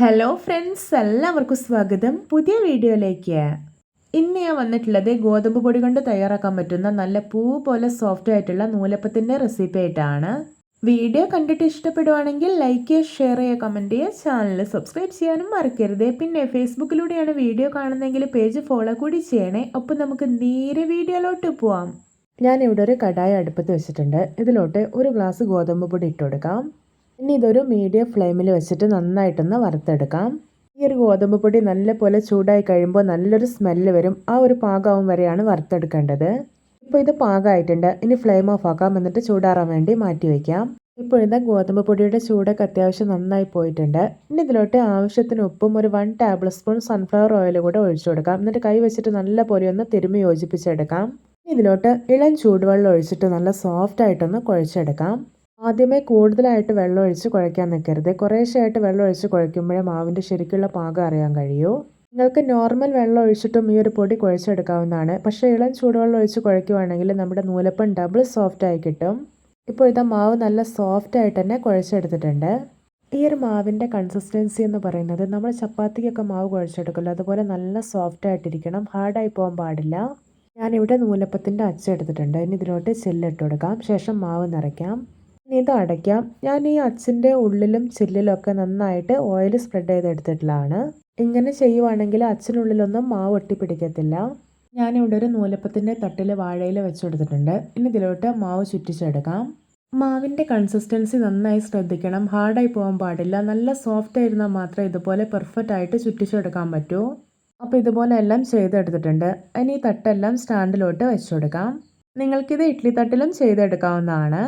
Hello friends എല്ലാവർക്കും സ്വാഗതം. പുതിയ വീഡിയോയിലേക്ക്. ഇന്ന് ഞാൻ വന്നിട്ടുള്ളത് ഗോതമ്പ് പൊടി കൊണ്ട് തയ്യാറാക്കാൻ പറ്റുന്ന നല്ല പൂ പോലെ സോഫ്റ്റ് ആയിട്ടുള്ള നൂലപ്പത്തിന്റെ റെസിപ്പി ആയിട്ടാണ്. വീഡിയോ കണ്ടിട്ട് ഇഷ്ടപ്പെടുവാണെങ്കിൽ ലൈക്ക് ചെയ്യുക ഷെയർ ചെയ്യുക കമന്റ് ചെയ്യുക. ചാനൽ സബ്സ്ക്രൈബ് ചെയ്യാനും മറക്കരുത്. പിന്നെ ഫേസ്ബുക്കിലൂടെയാണ് വീഡിയോ കാണുന്നതെങ്കിൽ പേജ് ഫോളോ കൂടി ചെയ്യണേ. ഒപ്പം നമുക്ക് നേരെ വീഡിയോയിലോട്ട് പോവാം. ഞാൻ ഇവിടെ ഒരു കടായ അടുപ്പത്ത് വെച്ചിട്ടുണ്ട്. ഇതിലോട്ട് ഒരു ഗ്ലാസ് ഗോതമ്പ് പൊടി ഇട്ട് കൊടുക്കാം. ഇനി ഇതൊരു മീഡിയം ഫ്ലെയിമിൽ വെച്ചിട്ട് നന്നായിട്ടൊന്ന് വറുത്തെടുക്കാം. ഈ ഒരു ഗോതമ്പ് പൊടി നല്ലപോലെ ചൂടായി കഴിയുമ്പോൾ നല്ലൊരു സ്മെല്ല് വരും. ആ ഒരു പാകമാവും വരെയാണ് വറുത്തെടുക്കേണ്ടത്. ഇപ്പോൾ ഇത് പാകമായിട്ടുണ്ട് ഇനി ഫ്ലെയിം ഓഫ് ആക്കാം. എന്നിട്ട് ചൂടാറാൻ വേണ്ടി മാറ്റി വയ്ക്കാം ഇപ്പോൾ ഇതാ ഗോതമ്പ് പൊടിയുടെ ചൂടൊക്കെ അത്യാവശ്യം നന്നായി പോയിട്ടുണ്ട്. ഇനി ഇതിലോട്ട് ആവശ്യത്തിന് ഉപ്പും ഒരു one table spoon sunflower oil കൂടെ ഒഴിച്ചു കൊടുക്കാം. എന്നിട്ട് കൈ വെച്ചിട്ട് നല്ല പോലെ ഒന്ന് തിരുമ്മി യോജിപ്പിച്ചെടുക്കാം. ഇതിലോട്ട് ഇളം ചൂടുവെള്ളം ഒഴിച്ചിട്ട് നല്ല സോഫ്റ്റ് ആയിട്ടൊന്ന് കുഴച്ചെടുക്കാം. ആദ്യമേ കൂടുതലായിട്ട് വെള്ളം ഒഴിച്ച് കുഴയ്ക്കാൻ നിൽക്കരുത്. കുറേശ്ശെയായിട്ട് വെള്ളം ഒഴിച്ച് കുഴയ്ക്കുമ്പോഴേ മാവിന്റെ ശരിക്കുള്ള പാകം അറിയാൻ കഴിയൂ. നിങ്ങൾക്ക് നോർമൽ വെള്ളം ഒഴിച്ചിട്ടും ഈ ഒരു പൊടി കുഴച്ചെടുക്കാവുന്നതാണ്. പക്ഷേ ഇളം ചൂടുവെള്ളം ഒഴിച്ച് കുഴയ്ക്കുവാണെങ്കിൽ നമ്മുടെ നൂലപ്പം ഡബിൾ സോഫ്റ്റ് ആയി കിട്ടും. ഇപ്പോൾ ഇതാ മാവ് നല്ല സോഫ്റ്റ് ആയിട്ട് തന്നെ കുഴച്ചെടുത്തിട്ടുണ്ട്. ഈ ഒരു മാവിന്റെ കൺസിസ്റ്റൻസി എന്ന് പറയുന്നത് നമ്മൾ ചപ്പാത്തിക്കൊക്കെ മാവ് കുഴച്ചെടുക്കുമല്ലോ അതുപോലെ നല്ല സോഫ്റ്റ് ആയിട്ടിരിക്കണം. ഹാർഡായി പോകാൻ പാടില്ല. ഞാനിവിടെ നൂലപ്പത്തിന്റെ അച്ചെടുത്തിട്ടുണ്ട്. ഇനി ഇതിലോട്ട് ചെല്ലിട്ട് കൊടുക്കാം. ശേഷം മാവ് നിറയ്ക്കാം. ഇത് അടയ്ക്കാം. ഞാൻ ഈ അച്ചിന്റെ ഉള്ളിലും ചില്ലിലും ഒക്കെ നന്നായിട്ട് ഓയിൽ സ്പ്രെഡ് ചെയ്തെടുത്തിട്ടുള്ളതാണ്. ഇങ്ങനെ ചെയ്യുവാണെങ്കിൽ അച്ചിനുള്ളിലൊന്നും മാവ് ഒട്ടിപ്പിടിക്കത്തില്ല ഞാനിവിടെ ഒരു നൂലപ്പത്തിന്റെ തട്ടിൽ വാഴയിൽ വെച്ച് കൊടുത്തിട്ടുണ്ട് ഇനി ഇതിലോട്ട് മാവ് ചുറ്റിച്ചെടുക്കാം. മാവിന്റെ കൺസിസ്റ്റൻസി നന്നായി ശ്രദ്ധിക്കണം. ഹാർഡായി പോകാൻ പാടില്ല. നല്ല സോഫ്റ്റ് ആയിരുന്നാൽ മാത്രമേ ഇതുപോലെ പെർഫെക്റ്റ് ആയിട്ട് ചുറ്റിച്ചെടുക്കാൻ പറ്റൂ. അപ്പോൾ ഇതുപോലെ എല്ലാം ചെയ്തെടുത്തിട്ടുണ്ട്. ഇനി ഈ തട്ടെല്ലാം സ്റ്റാൻഡിലോട്ട് വെച്ചെടുക്കാം. നിങ്ങൾക്കിത് ഇഡ്ഡലി തട്ടിലും ചെയ്തെടുക്കാവുന്നതാണ്.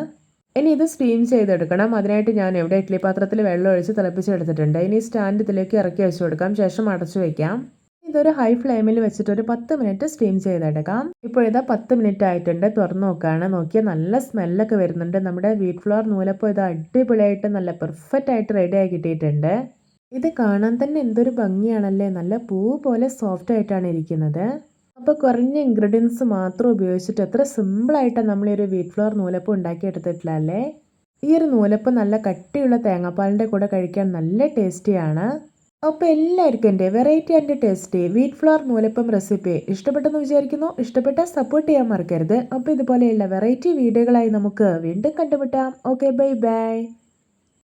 ഇനി ഇത് സ്റ്റീം ചെയ്തെടുക്കണം. അതിനായിട്ട് ഞാൻ ഇവിടെ ഇഡ്ഡലി പാത്രത്തിൽ വെള്ളം ഒഴിച്ച് തിളപ്പിച്ചെടുത്തിട്ടുണ്ട്. ഇനി സ്റ്റാൻഡ് ഇതിലേക്ക് ഇറക്കി വെച്ച് കൊടുക്കാം. ശേഷം അടച്ചു വയ്ക്കാം ഇതൊരു ഹൈ ഫ്ലെയിമിൽ വെച്ചിട്ട് ഒരു പത്ത് മിനിറ്റ് സ്റ്റീം ചെയ്തെടുക്കാം. ഇപ്പോഴിതാ പത്ത് മിനിറ്റ് ആയിട്ടുണ്ട്. തുറന്നു നോക്കുകയാണ് നോക്കിയാൽ നല്ല സ്മെല്ലൊക്കെ വരുന്നുണ്ട്. നമ്മുടെ വീറ്റ് ഫ്ലോർ നൂലപ്പോൾ ഇത് അടിപൊളിയായിട്ട് നല്ല പെർഫെക്റ്റ് ആയിട്ട് റെഡി ആയി കിട്ടിയിട്ടുണ്ട്. ഇത് കാണാൻ തന്നെ എന്തൊരു ഭംഗിയാണല്ലേ? നല്ല പൂ പോലെ സോഫ്റ്റ് ആയിട്ടാണ് ഇരിക്കുന്നത്. അപ്പോൾ കുറഞ്ഞ ഇൻഗ്രീഡിയൻസ് മാത്രം ഉപയോഗിച്ചിട്ട് എത്ര സിമ്പിളായിട്ടാണ് നമ്മൾ ഈ ഒരു വീറ്റ് ഫ്ലോർ നൂലപ്പം ഉണ്ടാക്കിയെടുത്തിട്ടില്ലല്ലേ ഈ ഒരു നൂലപ്പം നല്ല കട്ടിയുള്ള തേങ്ങാപ്പാലിന്റെ കൂടെ കഴിക്കാൻ നല്ല ടേസ്റ്റിയാണ് അപ്പോൾ എല്ലാവർക്കും എന്റെ variety and tasty wheat flour noolappam recipe ഇഷ്ടപ്പെട്ടെന്ന് വിചാരിക്കുന്നു. ഇഷ്ടപ്പെട്ട സപ്പോർട്ട് ചെയ്യാൻ മറക്കരുത്. അപ്പോൾ ഇതുപോലെയുള്ള വെറൈറ്റി വീഡിയോകളായി നമുക്ക് വീണ്ടും കണ്ടുമുട്ടാം. Okay bye bye